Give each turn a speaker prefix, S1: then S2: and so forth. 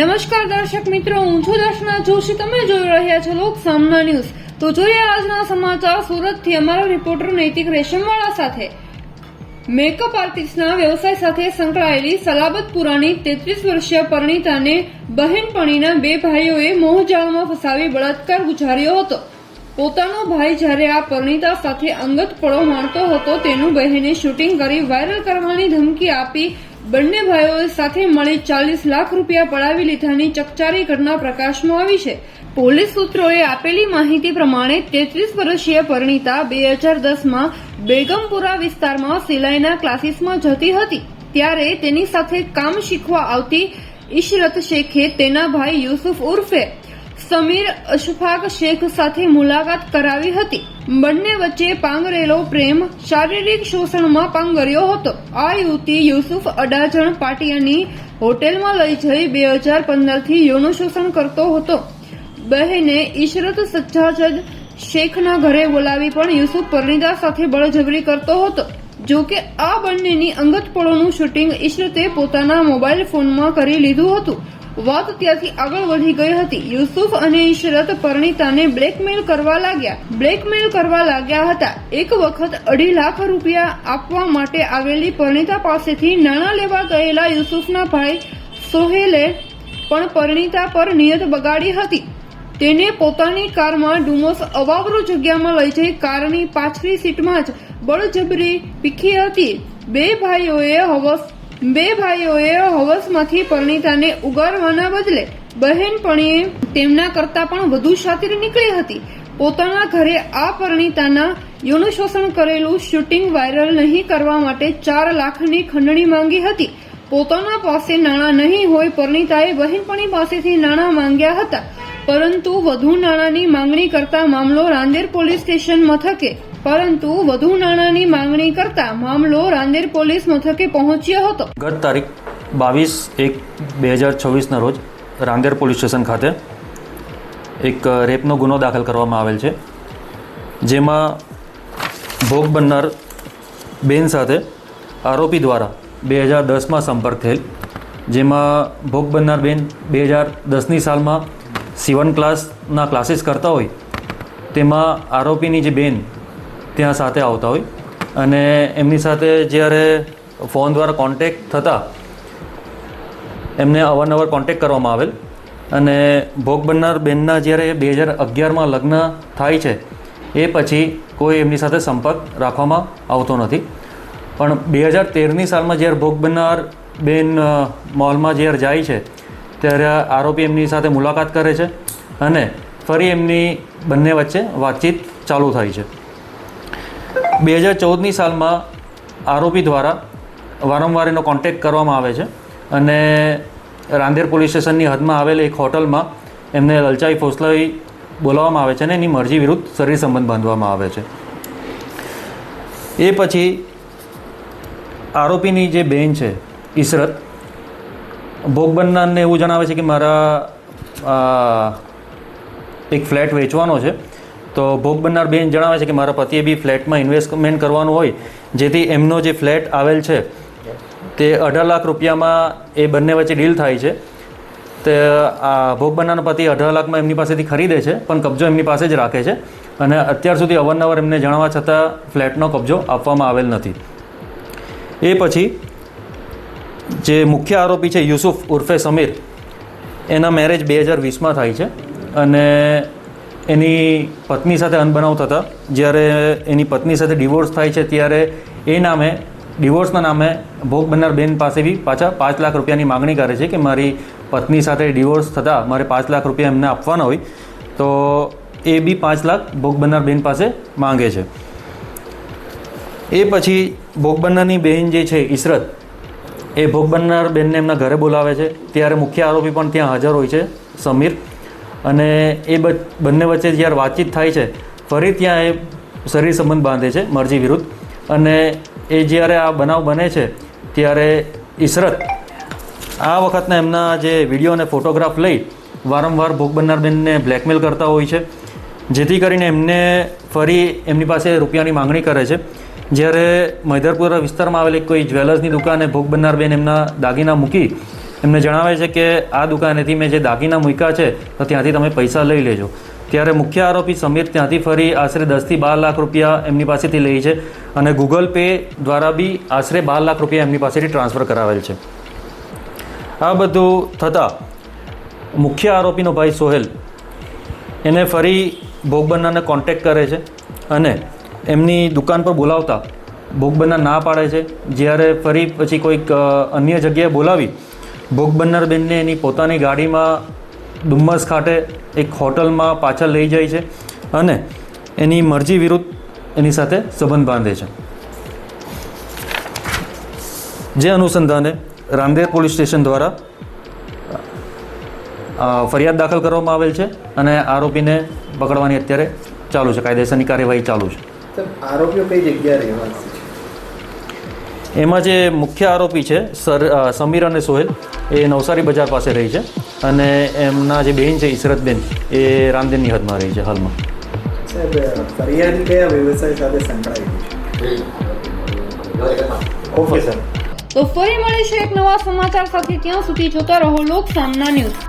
S1: નમસ્કાર દર્શક મિત્રો, હું છું દર્શના જોશી. તમે જોઈ રહ્યા છો લોક સામના ન્યૂઝ. તો જોઈએ આજના સમાચાર સુરતથી અમારો રિપોર્ટર નૈતિક રેશમવાળા સાથે. મેકઅપ આર્ટિસ્ટના વ્યવસાય સાથે સંકળાયેલી સલાબતપુરાની તેત્રીસ વર્ષીય પરિણીતાને બહેનપણીના બે ભાઈઓએ મોહજાળમાં ફસાવી બળાત્કાર ગુજાર્યો હતો. પોતાનો ભાઈ જ્યારે આ પરિણીતા સાથે અંગત પળો માણતો હતો, તેનું બહેને શૂટિંગ કરી વાયરલ કરવાની ધમકી આપી બંને ભાઈઓ સાથે મળી ચાલીસ લાખ રૂપિયા પડાવી લીધાની ચકચારી ઘટના પ્રકાશમાં આવી છે. પોલીસ સૂત્રોએ આપેલી માહિતી પ્રમાણે તેત્રીસ વર્ષીય પરિણીતા બે હજાર દસમાં બેગમપુરા વિસ્તારમાં સિલાઈના ક્લાસીસમાં જતી હતી. ત્યારે તેની સાથે કામ શીખવા આવતી ઇશરત શેખે તેના ભાઈ યુસુફ ઉર્ફે સમીર અશફાક શેખ સાથે મુલાકાત કરાવી હતી. બંને વચ્ચે પાંગરેલો પ્રેમ શારીરિક શોષણમાં પાંગર્યો હતો. આ યુવતી યુસુફ અડાજણ પાટિયાની હોટેલમાં લઈ જઈ બે હજાર પંદરથી યૌન શોષણ કરતો હતો. બહેને ઈશરત સજ્જાજદ શેખના ઘરે બોલાવી પણ યુસુફ પરણીદા સાથે બળજબરી કરતો હતો. જો કે આ બંનેની અંગત પળોનું શૂટિંગ ઈશરતે પોતાના મોબાઈલ ફોનમાં કરી લીધું હતું. વાત ત્યાંથી આગળ વધી ગઈ હતી. યુસુફ અને ઇશરત પરણીતાને બ્લેકમેલ કરવા લાગ્યા. બ્લેકમેલ કરવા લાગ્યા હતા. એક વખત અઢી લાખ રૂપિયા આપવા માટે આવેલી પરણીતા પાસેથી નાણાં લેવા ગયેલા યુસુફના ભાઈ સોહેલે પણ પરણીતા પર નિયત બગાડી હતી. તેને પોતાની કારમાં ડુમોસ અવાવરૂ જગ્યામાં લઈ જઈ કારની પાછલી સીટમાં જ બળજબરી પીખી હતી. બે ભાઈઓએ હવસ બે ભાઈઓએ હવસમાંથી પરણીતાને ઉગારવાના બદલે બહેનપણીએ તેમના કરતા પણ વધુ શાતિર નીકળી હતી. પોતાના ઘરે આ પરણીતાના યૌન શોષણ કરેલું શૂટિંગ વાયરલ નહીં કરવા માટે ચાર લાખની ખંડણી માંગી હતી. પોતાના પાસે નાણાં નહીં હોય પરણીતાએ બહેનપણી પાસેથી નાણાં માંગ્યા હતા. પરંતુ વધુ નાણાંની માંગણી કરતા મામલો રાંદેર પોલીસ સ્ટેશન મથકે પરંતુ વધુ નાણાંની માંગણી કરતા મામલો રાંદેર પોલીસ મથકે પહોંચ્યો હતો.
S2: ગત તારીખ બાવીસ એક બે હજાર છવ્વીસના રોજ રાંદેર પોલીસ સ્ટેશન ખાતે એક રેપનો ગુનો દાખલ કરવામાં આવેલ છે. જેમાં ભોગ બનનાર બેન સાથે આરોપી દ્વારા બે હજાર દસમાં સંપર્ક થયેલ. જેમાં ભોગ બનનાર બેન બે હજાર દસની સાલમાં સીવન ક્લાસના ક્લાસીસ કરતા હોય. તેમાં આરોપીની જે બેન ત્યાં સાથે આવતા હોય. અને એમની સાથે જ્યારે ફોન દ્વારા કોન્ટેક થતા, એમને અવારનવાર કોન્ટેક કરવામાં આવેલ. અને ભોગ બનનાર બેનના જ્યારે બે હજાર અગિયારમાં લગ્ન થાય છે, એ પછી કોઈ એમની સાથે સંપર્ક રાખવામાં આવતો નથી. પણ બે હજાર તેરની સાલમાં જ્યારે ભોગ બનનાર બેન મોલમાં જ્યારે જાય છે, ત્યારે આરોપી એમની સાથે મુલાકાત કરે છે અને ફરી એમની બંને વચ્ચે વાતચીત ચાલુ થાય છે. બે હજાર ચૌદની સાલમાં આરોપી દ્વારા વારંવાર એનો કોન્ટેક્ટ કરવામાં આવે છે અને રાંદેર પોલીસ સ્ટેશનની હદમાં આવેલ એક હોટલમાં એમને લલચાઈ ફોસલાઈ બોલાવવામાં આવે છે અને એની મરજી વિરુદ્ધ શરીર સંબંધ બાંધવામાં આવે છે. એ પછી આરોપીની જે બેન છે, ઈશરત, ભોગ બનનારને એવું જણાવે છે કે મારા એક ફ્લેટ વેચવાનો છે. તો ભોગ બનનાર બેન જણાવે છે કે મારા પતિએ બી ફ્લેટમાં ઇન્વેસ્ટમેન્ટ કરવાનું હોય, જેથી એમનો જે ફ્લેટ આવેલ છે, તે અઢાર લાખ રૂપિયામાં એ બંને વચ્ચે ડીલ થાય છે. તે, આ ભોગ બનનારનો પતિ અઢાર લાખમાં એમની પાસેથી ખરીદે છે, પણ કબજો એમની પાસે જ રાખે છે અને અત્યાર સુધી અવારનવાર એમને જણાવવા છતાં ફ્લેટનો કબજો આપવામાં આવેલ નથી. એ પછી જે મુખ્ય આરોપી છે યુસુફ ઉર્ફે સમીર, એના મેરેજ બે હજાર વીસમાં થાય છે અને એની પત્ની સાથે અનબનાવ થતા. જ્યારે એની પત્ની સાથે ડિવોર્સ થાય છે, ત્યારે એ નામે, ડિવોર્સના નામે ભોગ બનનાર બેન પાસે બી પાછા પાંચ લાખ રૂપિયાની માગણી કરે છે કે મારી પત્ની સાથે ડિવોર્સ થતાં મારે પાંચ લાખ રૂપિયા એમને આપવાના હોય, તો એ બી પાંચ લાખ ભોગ બનનાર બેન પાસે માંગે છે. એ પછી ભોગ બનનારની બહેન જે છે, ઈશરત, એ ભોગ બનનાર બેનને એમના ઘરે બોલાવે છે. ત્યારે મુખ્ય આરોપી પણ ત્યાં હાજર હોય છે, સમીર. અને એ બંને વચ્ચે જ્યારે વાતચીત થાય છે, ફરી ત્યાં એ શરીર સંબંધ બાંધે છે, મરજી વિરુદ્ધ. અને એ જ્યારે આ બનાવ બને છે, ત્યારે ઈશરત આ વખતના એમના જે વીડિયો અને ફોટોગ્રાફ લઈ વારંવાર ભોગ બનનાર બેનને બ્લેકમેલ કરતા હોય છે. જેથી કરીને એમને ફરી એમની પાસે રૂપિયાની માંગણી કરે છે. જ્યારે મૈદરપુરા વિસ્તારમાં આવેલી કોઈ જ્વેલર્સની દુકાને ભોગ બનનાર બેન એમના દાગીના મૂકી એમને જણાવે છે કે આ દુકાનેથી મેં જે દાગીના મૂક્યા છે, તો ત્યાંથી તમે પૈસા લઈ લેજો. ત્યારે મુખ્ય આરોપી સમીર ત્યાંથી ફરી આશરે દસથી બાર લાખ રૂપિયા એમની પાસેથી લે છે અને ગૂગલ પે દ્વારા બી આશરે બાર લાખ રૂપિયા એમની પાસેથી ટ્રાન્સફર કરાવેલ છે. આ બધું થતાં મુખ્ય આરોપીનો ભાઈ સોહેલ એને ફરી ભોગબન્નાને કોન્ટેક્ટ કરે છે અને એમની દુકાન પર બોલાવતા ભોગબન્ના ના પાડે છે. જ્યારે ફરી પછી કોઈક અન્ય જગ્યાએ બોલાવી ભોગ બનનાર બેનને એની પોતાની ગાડીમાં ડુમ્મસ ખાતે એક હોટલમાં પાછળ લઈ જાય છે અને એની મરજી વિરુદ્ધ એની સાથે સંબંધ બાંધે છે. જે અનુસંધાને રામદેવ પોલીસ સ્ટેશન દ્વારા ફરિયાદ દાખલ કરવામાં આવેલ છે અને આરોપીને પકડવાની અત્યારે ચાલુ છે. કાયદેસરની કાર્યવાહી ચાલુ છે.
S3: આરોપીઓ કઈ જગ્યાએ રહેવાસી છે?
S2: એમાં જે મુખ્ય આરોપી છે સર સમીર અને સોહેલ એ નવસારી બજાર પાસે રહી છે અને એમના જે બહેન છે ઈશરતબેન એ રામદેવની હદમાં રહી છે હાલમાં.
S3: સાહેબ કયા વ્યવસાય સાથે સંકળાયેલું ઓકે સર.
S1: તો ફરી મળીશું એક નવા સમાચાર સાથે. ત્યાં સુધી જોતા રહો લોક સામના ન્યૂઝ.